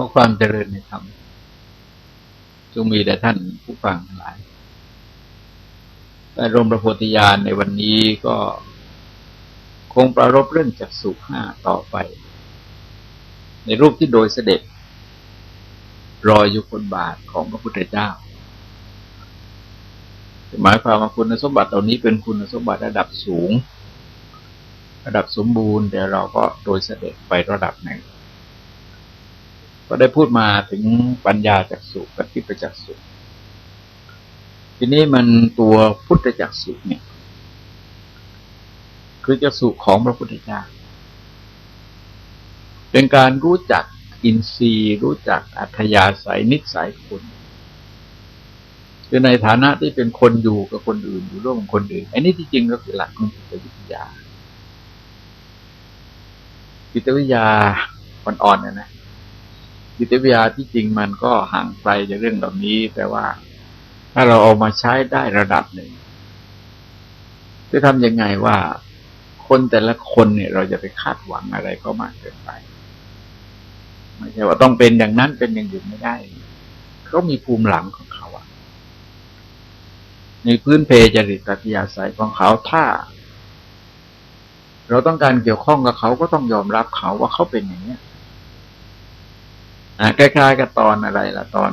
ขอความเจริญในธรรมจงมีแต่ท่านผู้ฟังทั้งหลายแต่รมประโพธิญาณในวันนี้ก็คงประรบเรื่องจักสุห้าต่อไป ในรูปที่โดยเสด็จ รอยอยู่คนบาทของพระพุทธเจ้า หมายความว่าคุณสมบัติเหล่านี้เป็นคุณสมบัติระดับสูง ระดับสมบูรณ์แต่เราก็โดยเสด็จไประดับหนึ่ง ก็ได้พูดมาถึงปัญญาจักสุกับทิพจักสุทีนี้มันตัวพุทธจักสุเนี่ย คือจักสุของพระพุทธเจ้าเป็นการรู้จักอินทรีย์ รู้จักอัธยาศัยนิสัยคนคือในฐานะที่เป็นคนอยู่กับคนอื่นอยู่ร่วมกับคนอื่นอันนี้ที่จริงก็คือหลักของจิตวิทยาจิตวิทยาอ่อนๆนะนะ จิตวิทยาที่จริงมันก็ห่างไกลจากเรื่องเหล่านี้ แต่ว่าถ้าเราเอามาใช้ได้ระดับหนึ่งจะทำยังไงว่าคนแต่ละคนเนี่ยเราจะไปคาดหวังอะไรก็มากเกินไป ไม่ใช่ว่าต้องเป็นอย่างนั้นเป็นอย่างอื่นไม่ได้เขามีภูมิหลังของเขาอะในพื้นเพจริตติยาศัยของเขาถ้า เราต้องการเกี่ยวข้องกับเขาก็ต้องยอมรับเขาว่าเขาเป็นอย่างนี้ อ่าคล้ายๆกับตอนอะไรล่ะตอน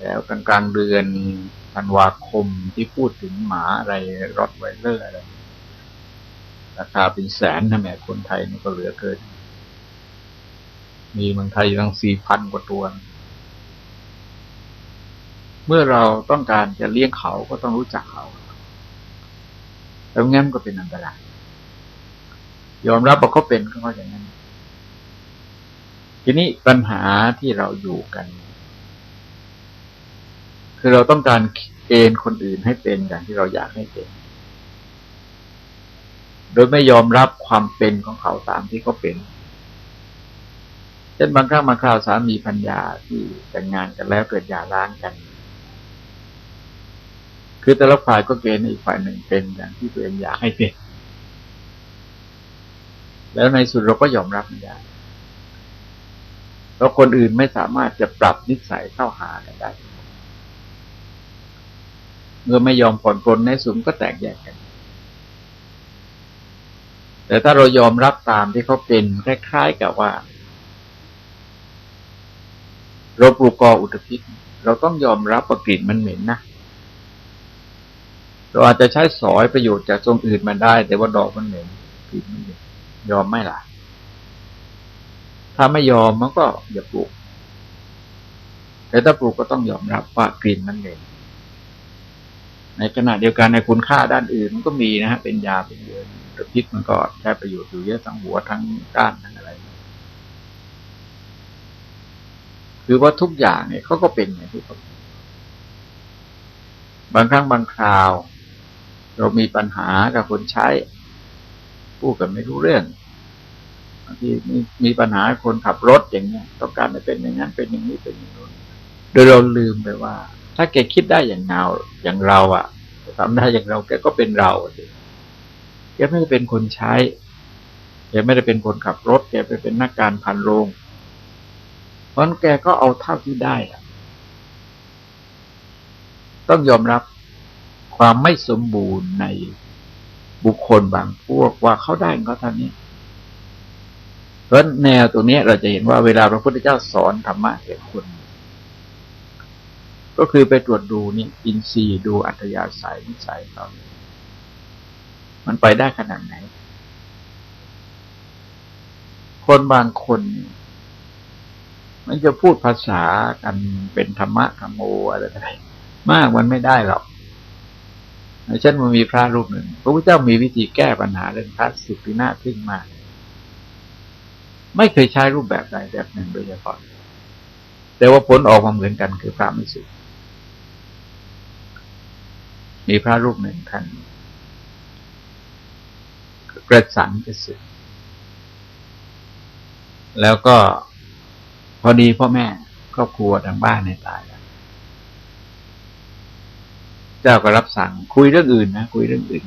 แล้วกลางกลางเดือนธันวาคมที่พูดถึงหมาอะไรรถไวเลอร์อะไร ราคาเป็นแสนนะแม่คนไทยนี่ก็เหลือเกิน มีเมืองไทยตั้งสี่พันกว่าตัว เมื่อเราต้องการจะเลี้ยงเขาก็ต้องรู้จักเขาแล้วงั้นก็เป็นอันตรายยอมรับว่าเขาเป็นก็เพราะอย่างนั้น ทีนี้ปัญหาที่เราอยู่กัน คือเราต้องการเกณฑ์คนอื่นให้เป็นอย่างที่เราอยากให้เป็น โดยไม่ยอมรับความเป็นของเขาตามที่เขาเป็นเช่นบางครั้งบางคราวสามีพัญญาที่แต่งงานกันแล้วเกิดหย่าร้างกัน คือแต่ละฝ่ายก็เกณฑ์อีกฝ่ายหนึ่งเป็นอย่างที่ตัวเองอยากให้เป็น แล้วในสุดเราก็ยอมรับไม่ได้ ราะคนอื่นไม่สามารถจะปรับนิสัยเข้าหากันได้ เมื่อไม่ยอมผ่อนปลนในสุมก็แตกแยกกัน แต่ถ้าเรายอมรับตามที่เขาเป็นคล้ายๆกับว่า เราปลูกกออุตภิษเราต้องยอมรับว่ากลิ่นมันเหม็นนะ เราอาจจะใช้สอยประโยชน์จากตรงอื่นมาได้ แต่ว่าดอกมันเหม็นกลิ่นมันเหม็นยอมไม่ล่ะ ถ้าไม่ยอมมันก็อย่าปลูก แต่ถ้าปลูกก็ต้องยอมรับว่ากลิ่นมันเหม็นในขณะเดียวกันในคุณค่าด้านอื่นมันก็มีนะฮะเป็นยาเป็นเยอะแต่พิษมันก็ใช้ประโยชน์อยู่เยอะทั้งหัวทั้งก้านทั้งอะไร คือว่าทุกอย่างเนี่ยเขาก็เป็นอย่างที่เขาบางครั้งบางคราว เรามีปัญหากับคนใช้พูดกันไม่รู้เรื่อง ที่มีมีปัญหาคนขับรถอย่างเนี้ยต้องการให้เป็นอย่างนั้นเป็นอย่างนี้เป็นอย่างนู้นโดยเราลืมไปว่า ถ้าแกคิดได้อย่างเงาอย่างเราอะทำได้อย่างเราแกก็เป็นเราสิแกไม่ได้เป็นคนใช้แกไม่ได้เป็นคนขับรถ แกไปเป็นนักการพันโรงเพราะแกก็เอาเท่าที่ได้อะต้องยอมรับความไม่สมบูรณ์ในบุคคลบางพวกว่าเขาได้เขาเท่านี้ ราะแนวตรงนี้เราจะเห็นว่าเวลาพระพุทธเจ้าสอนธรรมะแก่คนก็คือไปตรวจดูนี่อินทรีย์ดูอัธยาศัยนิสัยเรามันไปได้ขนาดไหน คนบางคน มันจะพูดภาษากันเป็นธรรมะธรรมโมอะไรอะไรมากมันไม่ได้หรอกเช่นมันมีพระรูปหนึ่ง พระพุทธเจ้ามีวิธีแก้ปัญหาเรื่องพระสุปินาทึ่งมาก ไม่เคยใช้รูปแบบใดแบบหนึ่งโดยเฉพาะแต่ว่าผลออกมาเหมือนกันคือพระไม่สึกมีพระรูปหนึ่งท่านกระสันจะสึกแล้วก็พอดีพ่อแม่ครอบครัวทางบ้านในตายแล้วเจ้าก็รับสั่งคุยเรื่องอื่นนะคุยเรื่องอื่น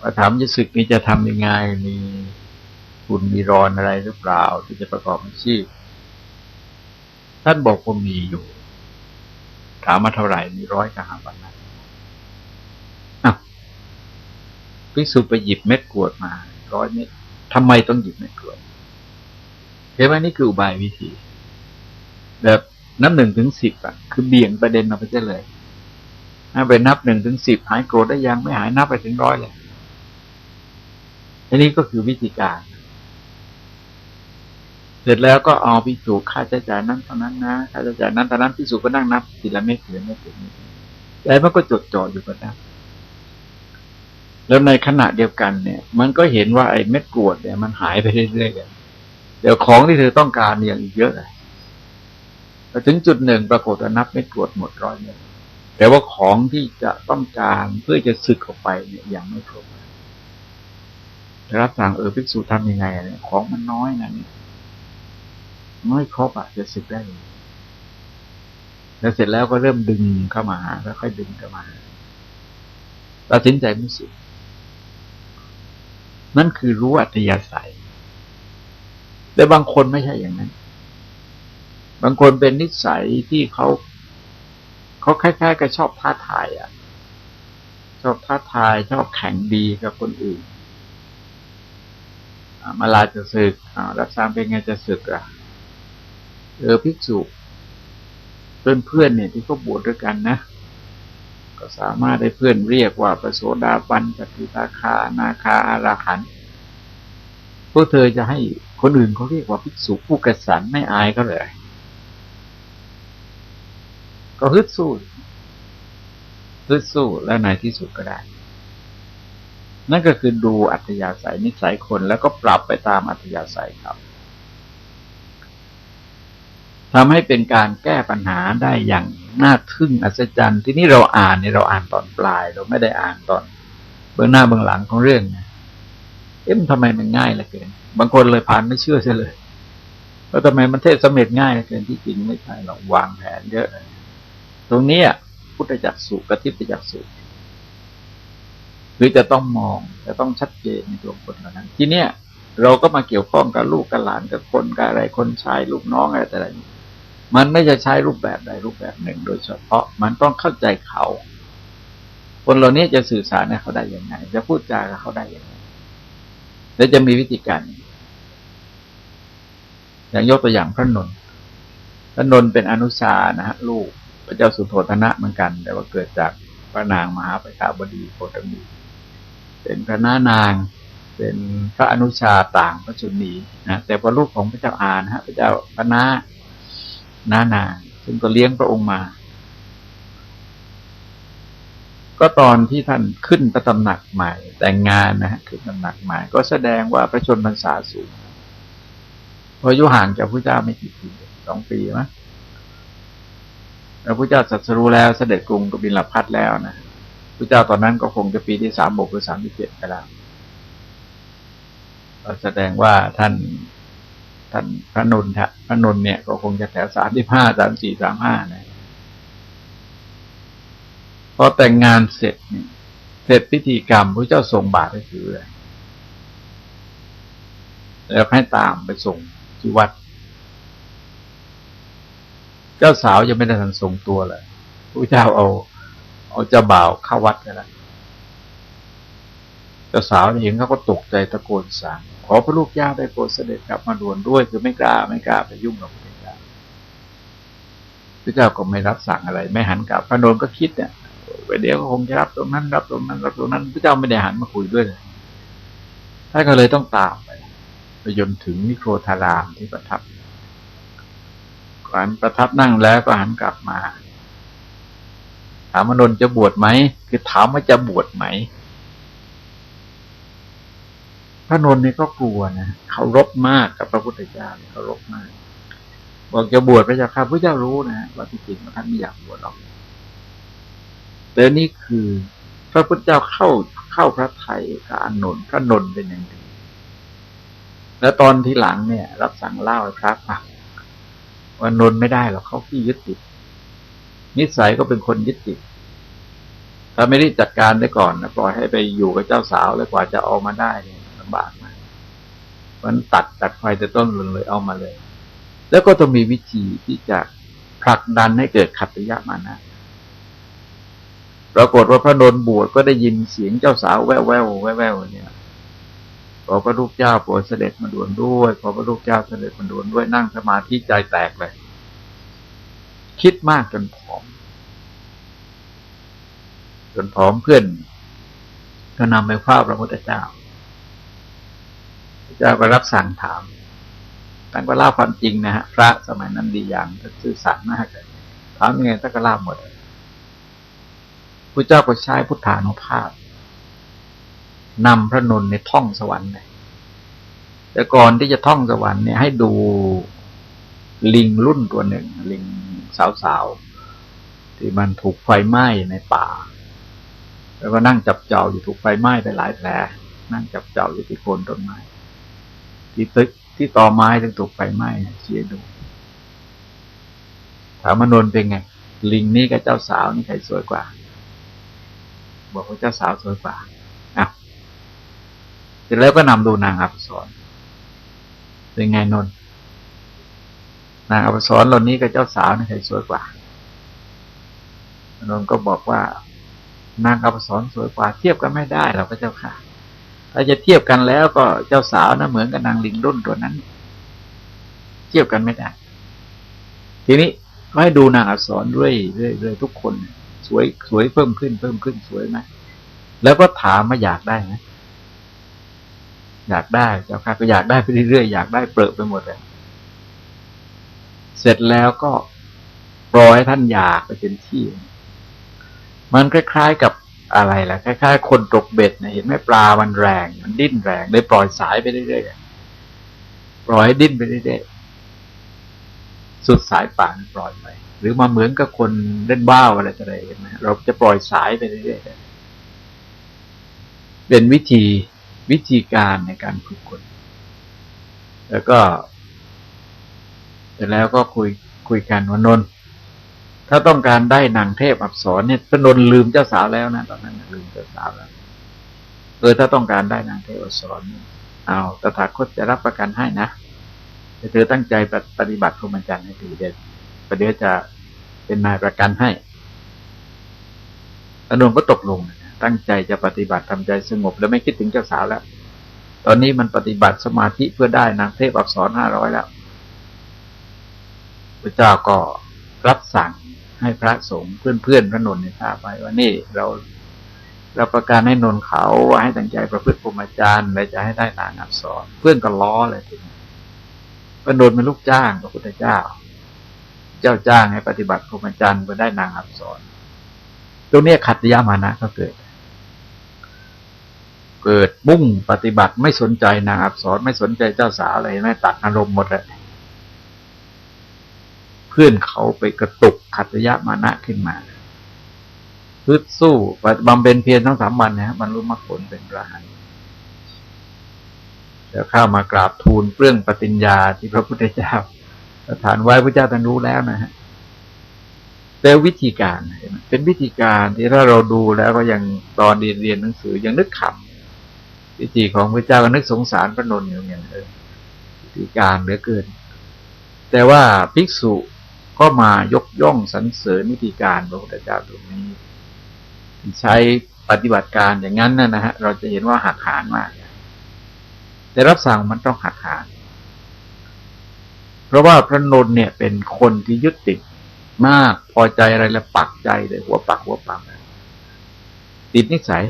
ว่าถามจะสึกนี่จะทำยังไงมี ทุนมีรอนอะไรหรือเปล่า ที่จะประกอบอาชีพ ท่านบอกว่ามีอยู่ ถามมาเท่าไหร่ มีร้อยกหาบันนะอ้าวพิสุไปหยิบเม็ดกวดมา ร้อยเม็ดทำไมต้องหยิบเม็ดกวดเห็นไหมนี่คืออุบายวิธี แบบนับหนึ่งถึงสิบอะ คือเบี่ยงประเด็นเอาไปเสียเลยถ้าไปนับหนึ่งถึงสิบหายโกรธได้ยังไม่หายนับไปถึงร้อยเลยอันนี้ก็คือวิธีการ เสร็จแล้วก็เอาพิสูจค่าใช้จ่ายนั้นเท่านั้นนะค่าใช้จ่ายนั้นเท่านั้นพิสูจก็นั่งนับทีละเม็ดทีละเม็ดทีละเม็ดแต่มันก็จดจ่ออยู่กับนั้นแล้วในขณะเดียวกันเนี่ย มันก็เห็นว่าไอ้เม็ดกรวดเนี่ยมันหายไปเรื่อยๆเดี๋ยวของที่เธอต้องการเนี่ยอีกเยอะเลยพอถึงจุดหนึ่งปรากฏว่านับเม็ดกรวดหมดร้อยเม็ดแต่ว่าของที่จะต้องการเพื่อจะสึกออกไปเนี่ยยังไม่ครบรับสั่งเออภิกษุทำยังไงเนี่ยของมันน้อยนะเนี่ย น้อยครบอะจะสึกได้แล้วเสร็จแล้วก็เริ่มดึงเข้ามาหาแล้วค่อยดึงเข้ามาตัดสินใจไม่สึกนั่นคือรู้อัตยาศัย แต่บางคนไม่ใช่อย่างนั้น บางคนเป็นนิสัยที่เขาเขาคล้ายๆกับชอบท้าทายอะ ชอบท้าทายชอบแข่งดีกับคนอื่นมาลาจะศึกรับสร้างเป็นไงจะศึกอะ เออภิกษุเพื่อนเพื่อนเนี่ยที่เขาบวชด้วยกันนะ ก็สามารถได้เพื่อนเรียกว่าประโสดาบันจติตาคานาคาอาราขันพวกเธอจะให้คนอื่นเขาเรียกว่าภิกษุผู้กระสันไม่อายก็เลย ก็ฮึดสู้ฮึดสู้แล้วในที่สุดก็ได้ นั่นก็คือดูอัธยาศัยนิสัยคนแล้วก็ปรับไปตามอัธยาศัยครับ ทำให้เป็นการแก้ปัญหาได้อย่างน่าทึ่งอัศจรรย์ ที่นี่เราอ่านเนี่ยเราอ่านตอนปลาย เราไม่ได้อ่านตอนเบื้องหน้าเบื้องหลังของเรื่องนะเอ๊ะมันทำไมมันง่ายเหลือเกิน บางคนเลยผ่านไม่เชื่อใช่เลยว่าทำไมมันเทศสำเร็จง่ายเหลือเกินที่จริงไม่ใช่หรอกวางแผนเยอะ ตรงนี้พุทธจักสุกทิพจักสุหรือจะต้องมองจะต้องชัดเจนในตัวคนเหล่านั้น ทีเนี้ยเราก็มาเกี่ยวข้องกับลูกกับหลานกับคนกับอะไรคนชายลูกน้องอะไรแต่ละ มันไม่จะใช้รูปแบบใดรูปแบบหนึ่ง โดยเฉพาะมันต้องเข้าใจเขา คนเหล่านี้จะสื่อสารเขาได้ยังไง จะพูดจากับเขาได้ยังไง และจะมีวิธีการ อย่างยกตัวอย่างพระนนท์พระนนท์เป็นอนุชานะฮะลูกพระเจ้าสุโธธนะเหมือนกัน แต่ว่าเกิดจากพระนางมหาประชาบดีโคตมีเป็นพระน้านางเป็นพระอนุชาต่างพระชุนีนะแต่พอลูกของพระเจ้าอานะฮะพระเจ้าพระนา นานา ซึ่งก็เลี้ยงพระองค์มา ก็ตอนที่ท่านขึ้นพระตำหนักใหม่ แต่งงานนะฮะขึ้นตำหนักใหม่ ก็แสดงว่าพระชนพรรษาสูงพออยู่ห่างจากพระเจ้าไม่กี่ปีสองปีมั้ยแล้วพระเจ้าสัตรู้แล้วเสด็จกรุงกบิลพัทแล้วนะพระเจ้าตอนนั้นก็คงจะปีที่สามบกหรือสามที่เจ็ดไปแล้วแสดงว่าท่าน ท่านพระนนทพระนนเนี่ยก็คงจะแถวสามที่ห้าสามสี่สามห้านะพอแต่งงานเสร็จเนี่ยเสร็จพิธีกรรมพระเจ้าส่งบาตรให้ถือเลยแล้วให้ตามไปส่งที่วัด เจ้าสาวยังไม่ได้ทันส่งตัวเลยพระเจ้าเอา เอาเจ้าบ่าวเข้าวัดกันแล้ว เจ้าสาวเห็นเขาก็ตกใจตะโกนสั่งขอพระลูกย่าได้โปรดเสด็จกลับมาด่วนด้วยคือไม่กล้าไม่กล้าไปยุ่งกับพระเจ้าพระเจ้าก็ไม่รับสั่งอะไร ไม่หันกลับพระนนก็คิดเนี่ยเดี๋ยวก็คงจะรับตรงนั้น รับตรงนั้นรับตรงนั้นพระเจ้าไม่ได้หันมาคุยด้วยเลยท่านก็เลยต้องตามไปไปจนถึงนิโครธารามที่ประทับก่อนประทับนั่งแล้วก็หันกลับมา ถามมนนจะบวชไหมคือถามว่าจะบวชไหม พระนนท์นี่ก็กลัวนะเขารบมากกับพระพุทธเจ้าเขารบมาก บอกจะบวชพระเจ้าข้าพระเจ้ารู้นะว่าที่จริงท่านไม่อยากบวชหรอกแต่นี่คือ พระพุทธเจ้าเข้าเข้าพระไทยกับอนนท์พระนนท์เป็นอย่างดีแล้วตอนที่หลังเนี่ย รับสั่งเล่าพระฟังว่านนท์ไม่ได้หรอกเขาขี้ยึดติด นิสัยก็เป็นคนยึดติดถ้าไม่ได้จัดการได้ก่อนนะปล่อยให้ไปอยู่กับเจ้าสาวแล้วกว่าจะออกมาได้เนี่ยำบากมากมันตัดตัดไฟแต่ต้นเลยเอามาเลย แล้วก็ต้องมีวิธีที่จะผลักดันให้เกิดขัตยะมานะปรากฏว่าพระนนบวชก็ได้ยินเสียงเจ้าสาวแว่วแววแว่วแววเนี่ยขอพระลูกเจ้าโปรดเสด็จมาด่วนด้วยขอพระลูกเจ้าเสด็จมาด่วนด้วยนั่งสมาธิใจแตกเลย คิดมากจนผอมจนผอมเพื่อนก็นำไปเฝ้าพระพุทธเจ้า เจ้าก็รับสั่งถามท่านก็เล่าความจริงนะฮะพระสมัยนั้นดีอย่างซื่อสัตย์มากเลยถามยังไงท่านก็เล่าหมดพระเจ้าก็ใช้พุทธานุภาพนำพระนนในท่องสวรรค์เลยแต่ก่อนที่จะท่องสวรรค์เนี่ยให้ดูลิงรุ่นตัวหนึ่ง ลิงสาวๆ ที่มันถูกไฟไหม้ในป่า แล้วก็นั่งจับเจ้าอยู่ถูกไฟไหม้ไปหลายแผลนั่งจับเจ้าอยู่ที่โคนต้นไม้ ที่ตึกที่ต่อไม้ถึงถูกไฟไหม้เชียดูถามมนนเป็นไง ลิงนี่กับเจ้าสาวนี่ใครสวยกว่า บอกว่าเจ้าสาวสวยกว่าอะเสร็จแล้วก็นำดูนางอับสรเป็นไงนนนางอับสรเหล่านี้กับเจ้าสาวนี่ใครสวยกว่านนก็บอกว่านางอับสรสวยกว่า เทียบกันไม่ได้หรอกพระเจ้าค่ะ ถ้าจะเทียบกันแล้วก็เจ้าสาวนะเหมือนกับนางลิงรุ่นตัวนั้น เทียบกันไม่ได้ ทีนี้ก็ให้ดูนางอับสรเรื่อยเรื่อยเรื่อยทุกคน สวยสวยเพิ่มขึ้นเพิ่มขึ้นสวยไหมแล้วก็ถามมาอยากได้ไหมอยากได้เจ้าค่ะก็อยากได้ไปเรื่อยๆอยากได้เปรอะไปหมดเลยเสร็จแล้วก็ปล่อยท่านอยากไปเป็นที่ มันคล้ายๆกับ อะไรล่ะคล้ายๆคนตกเบ็ดนะเห็นไหมปลามันแรง มันดิ้นแรงเลยปล่อยสายไปเรื่อยๆปล่อยให้ดิ้นไปเรื่อยๆสุดสายป่านปล่อยไปหรือมาเหมือนกับคนเล่นบ้าอะไรอะไรเห็นไหมเราจะปล่อยสายไปเรื่อยๆเป็นวิธีวิธีการในการฝึกคน แล้วก็เสร็จแล้วก็คุยคุยกันว่านน ถ้าต้องการได้นางเทพอับสรเนี่ยพนนลืมเจ้าสาวแล้วนะตอนนั้นลืมเจ้าสาวแล้วเออถ้าต้องการได้นางเทพอับสรเอาตถาคตจะรับประกันให้นะแต่เธอตั้งใจปฏิบัติพรหมจรรย์ให้ดีเด็ดประเดี๋ยวจะเป็นนายประกันให้อนนก็ตกลงนะตั้งใจจะปฏิบัติทำใจสงบ แล้วไม่คิดถึงเจ้าสาวแล้ว ตอนนี้มันปฏิบัติสมาธิเพื่อได้นางเทพอักษรห้าร้อยแล้วพระเจ้าก็ รับสั่งให้พระสงฆ์เพื่อนๆพระนนท์ในทราบไปว่านี่เราเราประการให้นนเขาว่าให้ตั้งใจประพฤติพรหมจรรย์และจะให้ได้นางอักษรเพื่อนก็ล้อเลยทีนี้พระนนท์เป็นลูกจ้างพระพุทธเจ้า เจ้าจ้างให้ปฏิบัติพรหมจรรย์เพื่อได้นางอักษรตรงนี้ขัตติยามานะก็เกิด เกิดมุ่งปฏิบัติไม่สนใจนางอักษรไม่สนใจเจ้าสาวอะไรไม่ตัดอารมณ์หมดเลย พื่อนเขาไปกระตุกขัตยะมานะขึ้นมาพึดสู้บำเพ็ญเพียรทั้งสามวันนะฮะบรรลุมรรคผลเป็นพระหันแล้วเข้ามากราบทูลเรื่องปฏิญญาที่พระพุทธเจ้าประทานไว้พระเจ้าท่านรู้แล้วนะฮะแต่วิธีการเป็นวิธีการที่ถ้าเราดูแล้วก็ยังตอนเรียนเรียนหนังสือยังนึกขำวิธีของพระเจ้าก็นึกสงสารพระนนท์อยู่อย่างเออวิธีการเหลือเกิน แต่ว่าภิกษุ ก็มายกย่องสรรเสริญวิธีการพระพุทธเจ้าตรงนี้ ใช้ปฏิบัติการอย่างนั้นนะฮะเราจะเห็นว่าหักหานมากแต่รับสั่งมันต้องหักหานเพราะว่าพระนนท์เนี่ยเป็นคนที่ยึดติดมากพอใจอะไรแล้วปักใจเลยหัวปักหัวปักติดนิสัย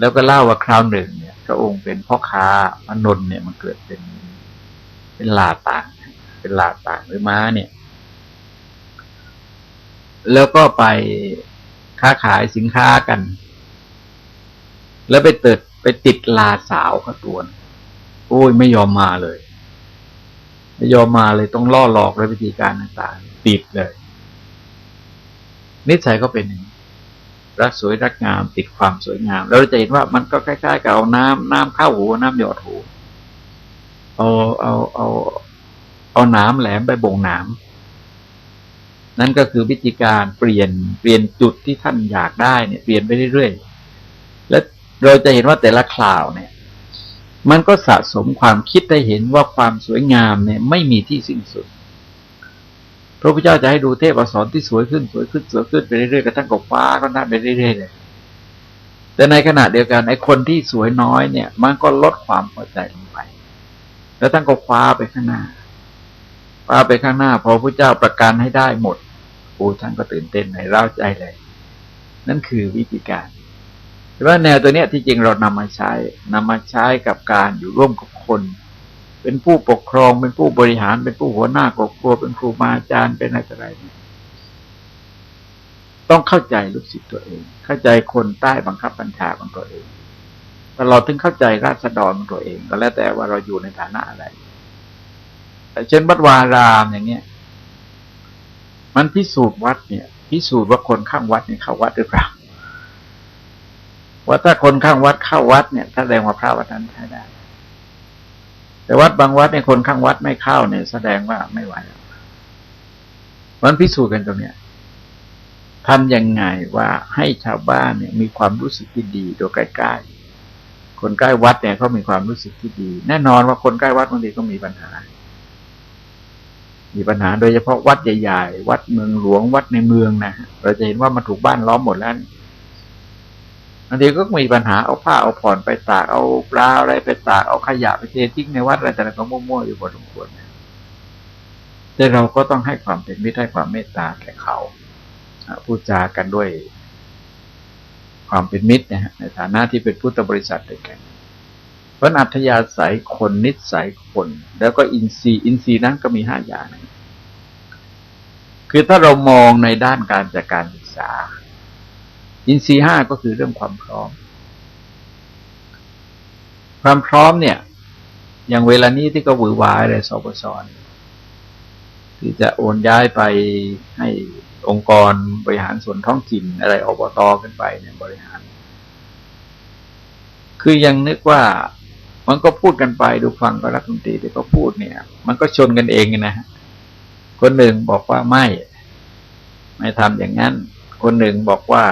แล้วก็เล่าว่าคราวหนึ่งเนี่ยพระองค์เป็นพ่อค้าพนนเนี่ยมันเกิดเป็นเป็นลาต่าง เป็นลาต่างหรือม้าเนี่ย แล้วก็ไปค้าขายสินค้ากัน แล้วไปติดไปติดลาสาวเขาตัวโอ้ยไม่ยอมมาเลย ไม่ยอมมาเลยต้องล่อหลอกด้วยวิธีการต่างๆติดเลย นิสัยก็เป็นอย่างนี้รักสวยรักงามติดความสวยงามเราจะเห็นว่ามันก็คล้ายๆกับเอาน้ำน้ำเข้าหูน้ำหยอดหูเอาเอาเอา เอาน้ำแหลมไปบ่งน้ำนั่นก็คือวิธีการเปลี่ยนเปลี่ยนจุดที่ท่านอยากได้เนี่ยเปลี่ยนไปเรื่อยๆ และเราจะเห็นว่าแต่ละคราวเนี่ย มันก็สะสมความคิดได้เห็นว่าความสวยงามเนี่ย ไม่มีที่สิ้นสุด พระพุทธเจ้าจะให้ดูเทพอักษรที่สวยขึ้นสวยขึ้นสวยขึ้นไปเรื่อยๆกระทั่งกับฟ้าก็น่าไปเรื่อยๆเลยแต่ในขณะเดียวกันไอ้คนที่สวยน้อยเนี่ย มันก็ลดความพอใจลงไป แล้วท่านก็คว้าไปข้างหน้า ว้าไปข้างหน้า พอพระเจ้าประกันให้ได้หมดโอ้ท่านก็ตื่นเต้นในเร้าใจเลย นั่นคือวิธีการแต่ว่าแนวตัวเนี้ยที่จริงเรานำมาใช้นำมาใช้กับการอยู่ร่วมกับคน เป็นผู้ปกครองเป็นผู้บริหารเป็นผู้หัวหน้าครอบครัวเป็นครูบาอาจารย์เป็นอะไรต่ออะไรต้องเข้าใจลูกศิษย์ตัวเอง เข้าใจคนใต้บังคับบัญชาของตัวเองตลอดถึงเข้าใจราษฎรของตัวเอง ก็แล้วแต่ว่าเราอยู่ในฐานะอะไร เช่นวัดวารามอย่างเนี้ยมันพิสูจน์วัดเนี่ย พิสูจน์ว่าคนข้างวัดเนี่ยเข้าวัดหรือเปล่าว่าถ้าคนข้างวัดเข้าวัดเนี่ยแสดงว่าพระวัดนั้นใช้ได้ แต่วัดบางวัดในคนข้างวัดไม่เข้าเนี่ย แสดงว่าไม่ไหวมันพิสูจน์กันตรงเนี้ยทำยังไงว่าให้ชาวบ้านเนี่ย มีความรู้สึกที่ดีโดยใกล้ๆคนใกล้วัดเนี่ยเขามีความรู้สึกที่ดี แน่นอนว่าคนใกล้วัดบางทีก็มีปัญหา มีปัญหาโดยเฉพาะวัดใหญ่ๆ วัดเมืองหลวงวัดในเมืองนะเราจะเห็นว่ามันถูกบ้านล้อมหมดแล้วบางทีก็มีปัญหาเอาผ้าเอาผ่อนไปตากเอาปลาอะไรไปตากเอาขยะไปเททิ้งในวัดอะไรแต่ละก็มั่วๆอยู่พอสมควรแต่เราก็ต้องให้ความเป็นมิตรให้ความเมตตาแก่เขาพูดจากันด้วยความเป็นมิตรนะฮะในฐานะที่เป็นพุทธบริษัทด้วยกัน เพราะอัธยาศัยคนนิสัยคน แล้วก็อินทรีย์อินทรีย์นั้นก็มีห้าอย่าง คือถ้าเรามองในด้านการจัดการศึกษา อินทรีห้าก็คือเรื่องความพร้อม ความพร้อมเนี่ย อย่างเวลานี้ที่ก็หวือหวายเลยสปสที่จะโอนย้ายไปให้องค์กรบริหารส่วนท้องถิ่นอะไรอบตขึ้นไปเนี่ยบริหาร คือยังนึกว่า มันก็พูดกันไปดูฟังก็รัฐมนตรีที่เขาพูดเนี่ย มันก็ชนกันเองนะฮะคนหนึ่งบอกว่าไม่ ไม่ทำอย่างนั้น คนหนึ่งบอกว่า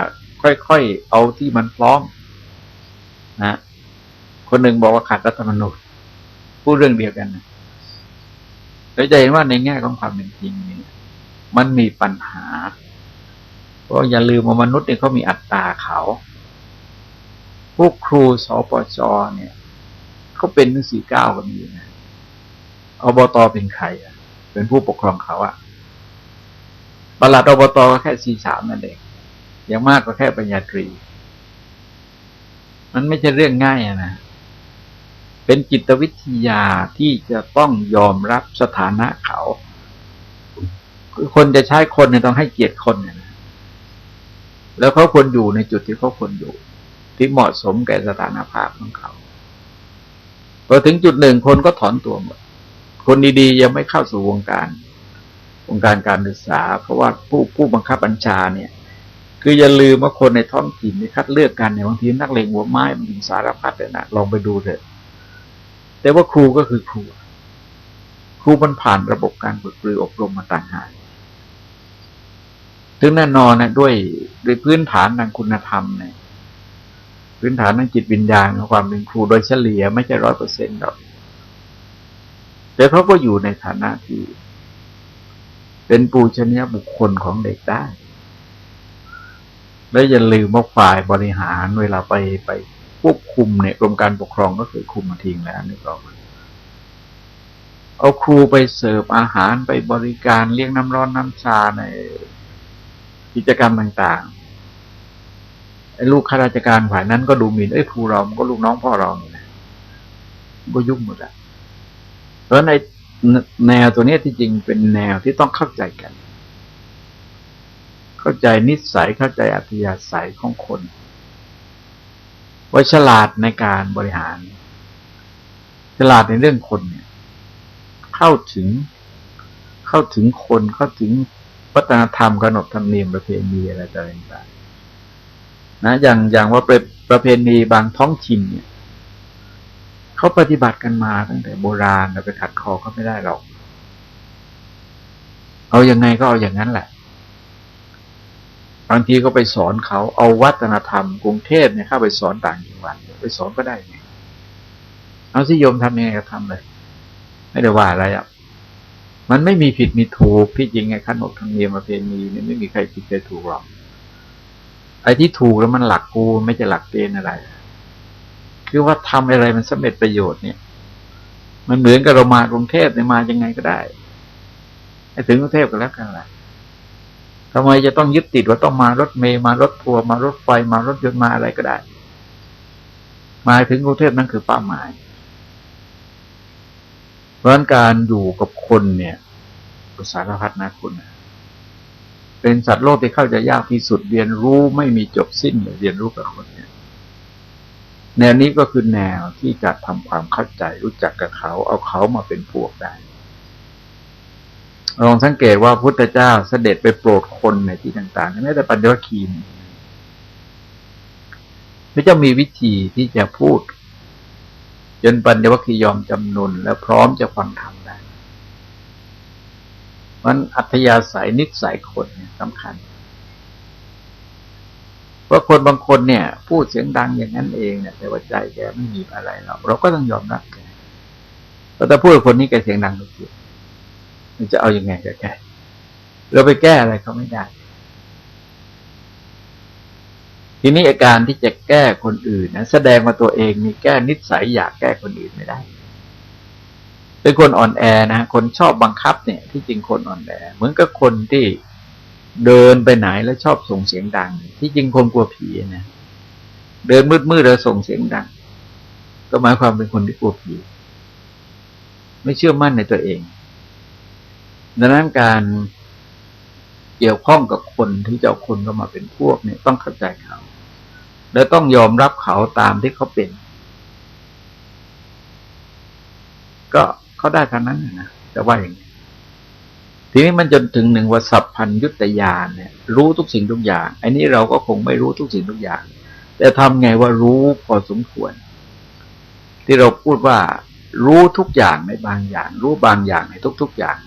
ค่อยๆเอาที่มันพร้อมนะคนหนึ่งบอกว่าขัดรัฐธรรมนูญพูดเรื่องเดียวกันนะเราจะเห็นว่าในแง่ของความเป็นจริงเนี่ยมันมีปัญหา เพราะอย่าลืมว่ามนุษย์เนี่ยเขามีอัตตาเขา พวกครูสปจเนี่ย เขาเป็นถึงสี่เก้ากันอยู่นะอบตเป็นใครอะ เป็นผู้ปกครองเขาอะประหลัดอบตก็แค่สี่สามนั่นเองอย่างมากก็แค่ปัญญาตรี มันไม่ใช่เรื่องง่ายนะ เป็นจิตวิทยาที่จะต้องยอมรับสถานะเขาคือคนจะใช้คนเนี่ยต้องให้เกียรติคนเนี่ยนะแล้วเขาควรอยู่ในจุดที่เขาควรอยู่ ที่เหมาะสมแก่สถานภาพของเขา พอถึงจุดหนึ่งคนก็ถอนตัวหมด คนดีๆยังไม่เข้าสู่วงการ วงการการศึกษา เพราะว่าผู้ผู้บังคับบัญชาเนี่ย คืออย่าลืมว่าคนในท้องถิ่นที่คัดเลือกกันเนี่ยบางทีนักเลงหัวไม้มันสารพัดเลยนะลองไปดูเถอะ แต่ว่าครูก็คือครู ครูมันผ่านระบบการฝึกปรืออบรมมาต่างหากถึงแน่นอนนะด้วยด้วยพื้นฐานทางคุณธรรมเนี่ย พื้นฐานทางจิตวิญญาณของความเป็นครูโดยเฉลี่ยไม่ใช่ร้อยเปอร์เซ็นต์หรอกแต่เขาก็อยู่ในฐานะที่ เป็นปูชนียบุคคลของเด็กได้ และอย่าลืมว่าฝ่ายบริหารเวลาไปไปควบคุมเนี่ยกรมการปกครองก็เคยคุมมาทิ้งแล้วนี่ก็เอาครูไปเสิร์ฟอาหารไปบริการเลี้ยงน้ำร้อนน้ำชาในกิจกรรมต่างๆ ไอ้ลูกข้าราชการฝ่ายนั้นก็ดูหมิ่นไอ้ครูเรา มันก็ลูกน้องพ่อเราเนี่ยนะก็ยุ่งหมดละเพราะในแนวตัวนี้ที่จริงเป็นแนวที่ต้องเข้าใจกัน เข้าใจนิสัยเข้าใจอัธยาศัยของคนว่าฉลาดในการบริหาร ฉลาดในเรื่องคนเนี่ย เข้าถึงเข้าถึงคนเข้าถึงวัฒนธรรมขนบธรรมเนียมประเพณีอะไรต่างๆ นะอย่างอย่างว่าประประเพณีบางท้องถิ่นเนี่ยเขาปฏิบัติกันมาตั้งแต่โบราณเราไปขัดคอเขาไม่ได้หรอก เอาอยัางไงก็เอาอย่างนั้นแหละ บางทีก็ไปสอนเขาเอาวัฒนธรรมกรุงเทพเนี่ยเข้าไปสอนต่างจังหวัดไปสอนก็ได้ไงเอาสิโยมทำยังไงก็ทำเลย ไม่ได้ว่าอะไรอะมันไม่มีผิดมีถูกที่จริงไงขั้นบธรรมเนียมประเพณีเนี่ยไม่มีใครผิดใครถูกหรอก ไอ้ที่ถูกแล้วมันหลักกูไม่ใช่หลักเกณฑ์อะไร คือว่าทำอะไรมันสำเร็จประโยชน์เนี่ย มันเหมือนกับเรามากรุงเทพเนี่ยมายังไงก็ได้ไอ้ถึงกรุงเทพก็แล้วกันแหละทำไมจะต้องยึดติดว่าต้องมารถเมย์มารถทัวร์มารถไฟมารถยนต์มาอะไรก็ได้ มาถึงกรุงเทพนั่นคือเป้าหมายเพราะฉะนั้นการอยู่กับคนเนี่ยสารพัดนะคุณนะ เป็นสัตว์โลกที่เข้าใจยากที่สุดเรียนรู้ไม่มีจบสิ้นเลยเรียนรู้กับคนเนี่ยแนวนี้ก็คือแนวที่จะทำความเข้าใจรู้จักกับเขา เอาเขามาเป็นพวกได้ลองสังเกตว่าพุทธเจ้าเสด็จไปโปรดคนในที่ต่างๆแม้แต่ปัญญวคีนพระเจ้ามีวิธีที่จะพูด จนปัญญวคียอมจำนนและพร้อมจะฟังธรรม มันอัธยาศัยนิสัยคนเนี่ยสำคัญเพราะคนบางคนเนี่ย พูดเสียงดังอย่างนั้นเองเนี่ยแต่ว่าใจแกไม่มีอะไรหรอกเราก็ต้องยอมรับแกเพราะพูดคนนี้แกเสียงดังทุกทีมันจะเอาอยัางไงกับแกเราไปแก้อะไรเขาไม่ได้ ทีนี้อาการที่จะแก้คนอื่นนะแสดงว่าตัวเองมีแก้นิสัยอยากแก้คนอื่นไม่ได้ เป็นคนอ่อนแอนะ คนชอบบังคับเนี่ย ที่จริงคนอ่อนแอ เหมือนกับคนที่เดินไปไหนแล้วชอบส่งเสียงดัง ที่จริงคนกลัวผีนะเดินมืดๆแล้วส่งเสียงดัง ก็หมายความเป็นคนที่กลัวผี ไม่เชื่อมั่นในตัวเอง ดังนั้นการเกี่ยวข้องกับคนที่จะเอาคนเข้ามาเป็นพวกเนี่ยต้องเข้าใจเขา และต้องยอมรับเขาตามที่เขาเป็น ก็ เขาได้ทางนั้นนะแต่ว่าอย่างนี้ทีนี้มันจนถึงหนึ่งว่าสัพพัญยุตยานเนี่ย รู้ทุกสิ่งทุกอย่างไอ้นี้เราก็คงไม่รู้ทุกสิ่งทุกอย่าง แต่ทำไงว่ารู้พอสมควร ที่เราพูดว่า รู้ทุกอย่างในบางอย่าง รู้บางอย่างในทุก ๆอย่าง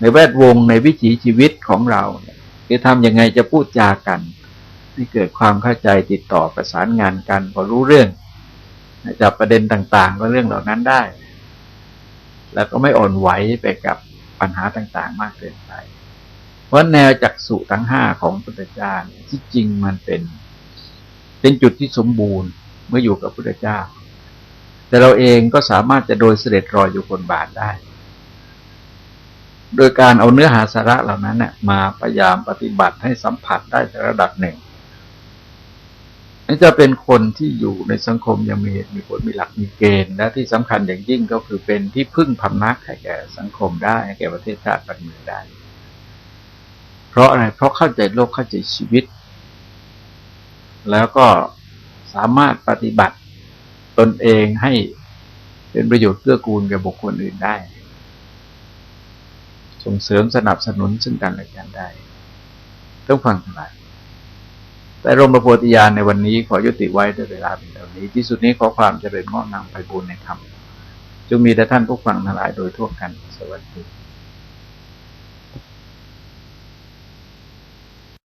ในแวดวงในวิถีชีวิตของเราเนี่ยคือทำยังไงจะพูดจากันให้เกิดความเข้าใจติดต่อประสานงานกันพอรู้เรื่องจับประเด็นต่าง ๆ ก็เรื่องเหล่านั้นได้ แล้วก็ไม่อ่อนไหวไปกับปัญหาต่างๆ มากเกินไป เพราะแนวจักสุทั้งห้าของพุทธเจ้าที่จริงมันเป็น เป็นจุดที่สมบูรณ์เมื่ออยู่กับพุทธเจ้า แต่เราเองก็สามารถจะโดยเสด็จรอยอยู่บนบาทได้ โดยการเอาเนื้อหาสาระเหล่านั้นน่มาพยายามปฏิบัติให้สัมผัสได้ในระดับหนึ่ง นี่จะเป็นคนที่อยู่ในสังคมยังมีเหตุมีผลมีหลักมีเกณฑ์และที่สำคัญอย่างยิ่งก็คือเป็นที่พึ่งพำนักให้แก่สังคมได้ให้แก่ประเทศชาติบ้านเมืองได้ เพราะอะไรเพราะเข้าใจโลกเข้าใจชีวิต แล้วก็สามารถปฏิบัติตนเองให้เป็นประโยชน์เกื้อกูลแก่บุคคลอื่นได้ ส่งเสริมสนับสนุนซึ่งกันและกันได้ ต้องฟังทั้งหลาย แต่รมประโพธิญาณในวันนี้ขอยุติไว้ด้วยเวลาเป็นเท่านี้ ที่สุดนี้ขอความเจริญงอกงามไปบูรณนธรรมจงมีแต่ท่านผู้ฟังทั้งหลายโดยทั่วกันสวัสดี